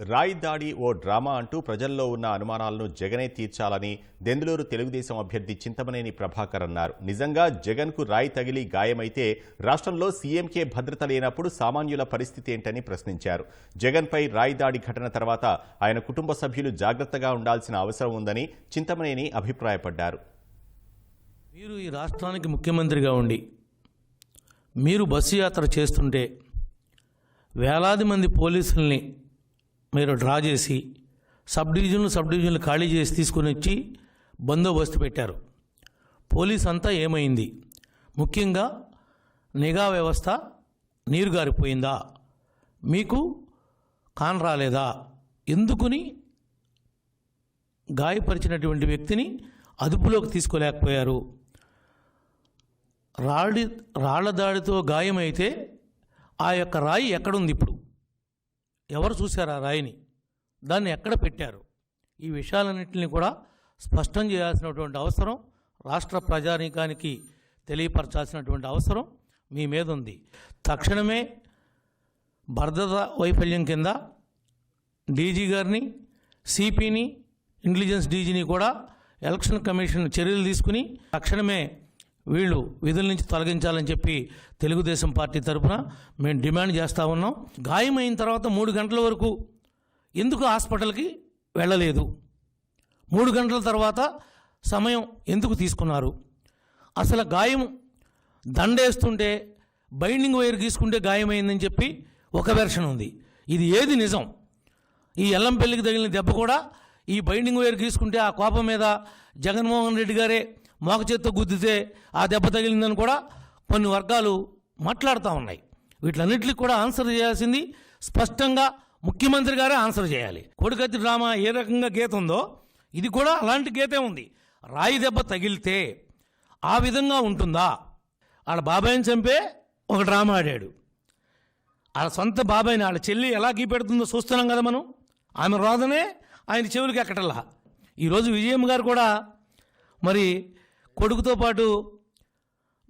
రాయి దాడి ఓ డ్రామా అంటూ ప్రజల్లో ఉన్న అనుమానాలను జగనే తీర్చాలని దెందులూరు తెలుగుదేశం అభ్యర్థి చింతమనేని ప్రభాకర్ అన్నారు. నిజంగా జగన్కు రాయి తగిలి గాయమైతే రాష్ట్రంలో సీఎంకే భద్రత లేనప్పుడు సామాన్యుల పరిస్థితి ఏంటని ప్రశ్నించారు. జగన్పై రాయి దాడి ఘటన తర్వాత ఆయన కుటుంబ సభ్యులు జాగ్రత్తగా ఉండాల్సిన అవసరం ఉందని చింతమనేని అభిప్రాయపడ్డారు. మీరు ఈ రాష్ట్రానికి ముఖ్యమంత్రిగా ఉండి మీరు బస్సు యాత్ర చేస్తుంటే వేలాది మంది పోలీసుల్ని మీరు డ్రా చేసి సబ్ డివిజన్లు సబ్ డివిజన్లు ఖాళీ చేసి తీసుకొని వచ్చి బందోబస్తు పెట్టారు. పోలీస్ అంతా ఏమైంది? ముఖ్యంగా నిఘా వ్యవస్థ నీరు గారిపోయిందా మీకు కాన్ రాలేదా? ఎందుకుని గాయపరిచినటువంటి వ్యక్తిని అదుపులోకి తీసుకోలేకపోయారు? రాళ్ళి రాళ్ళ దాడితో గాయమైతే ఆ యొక్క రాయి ఎక్కడుంది ఇప్పుడు? ఎవరు చూశారు ఆ రాయిని? దాన్ని ఎక్కడ పెట్టారు? ఈ విషయాలన్నింటినీ కూడా స్పష్టం చేయాల్సినటువంటి అవసరం రాష్ట్ర ప్రజానీకానికి తెలియపరచాల్సినటువంటి అవసరం మీ మీద ఉంది. తక్షణమే భద్రత వైఫల్యం కింద డీజీ గారిని సిపిని ఇంటెలిజెన్స్ డీజీని కూడా ఎలక్షన్ కమిషన్ చర్యలు తీసుకుని తక్షణమే వీళ్ళు విధుల నుంచి తొలగించాలని చెప్పి తెలుగుదేశం పార్టీ తరఫున మేము డిమాండ్ చేస్తూ ఉన్నాం. గాయమైన తర్వాత మూడు గంటల వరకు ఎందుకు హాస్పిటల్కి వెళ్ళలేదు? మూడు గంటల తర్వాత సమయం ఎందుకు తీసుకున్నారు? అసలు గాయం దండేస్తుంటే బైండింగ్ వైర్ గీసుకుంటే గాయమైందని చెప్పి ఒక వెర్షన్ ఉంది. ఇది ఏది నిజం? ఈ ఎల్లంపల్లికి తగిలిన దెబ్బ కూడా ఈ బైండింగ్ వైర్ గీసుకుంటే ఆ కోపం మీద జగన్మోహన్ రెడ్డి గారే మోక చేత్తో గుద్దితే ఆ దెబ్బ తగిలిందని కూడా కొన్ని వర్గాలు మాట్లాడుతూ ఉన్నాయి. వీటిలన్నింటికి కూడా ఆన్సర్ చేయాల్సింది స్పష్టంగా ముఖ్యమంత్రి గారే ఆన్సర్ చేయాలి. కొడుకత్తి డ్రామా ఏ రకంగా గీత ఉందో ఇది కూడా అలాంటి గీతే ఉంది. రాయి దెబ్బ తగిలితే ఆ విధంగా ఉంటుందా? వాళ్ళ బాబాయిని చంపే ఒక డ్రామా ఆడాడు. వాళ్ళ సొంత బాబాయిని వాళ్ళ చెల్లి ఎలా గీపెడుతుందో చూస్తున్నాం కదా మనం. ఆమె రోదనే ఆయన చెవులకి ఎక్కటల్లా. ఈరోజు విజయమ్మ గారు కూడా మరి కొడుకుతో పాటు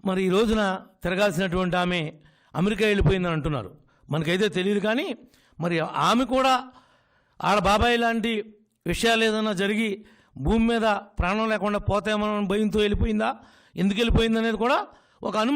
మరి ఈ రోజున తిరగాల్సినటువంటి ఆమె అమెరికా వెళ్ళిపోయిందని అంటున్నారు. మనకైతే తెలియదు కానీ మరి ఆమె కూడా ఆడ బాబాయ్ లాంటి విషయాలు ఏదైనా జరిగి భూమి మీద ప్రాణం లేకుండా పోతామని భయంతో వెళ్ళిపోయిందా? ఎందుకు వెళ్ళిపోయిందనేది కూడా ఒక అనుమానం.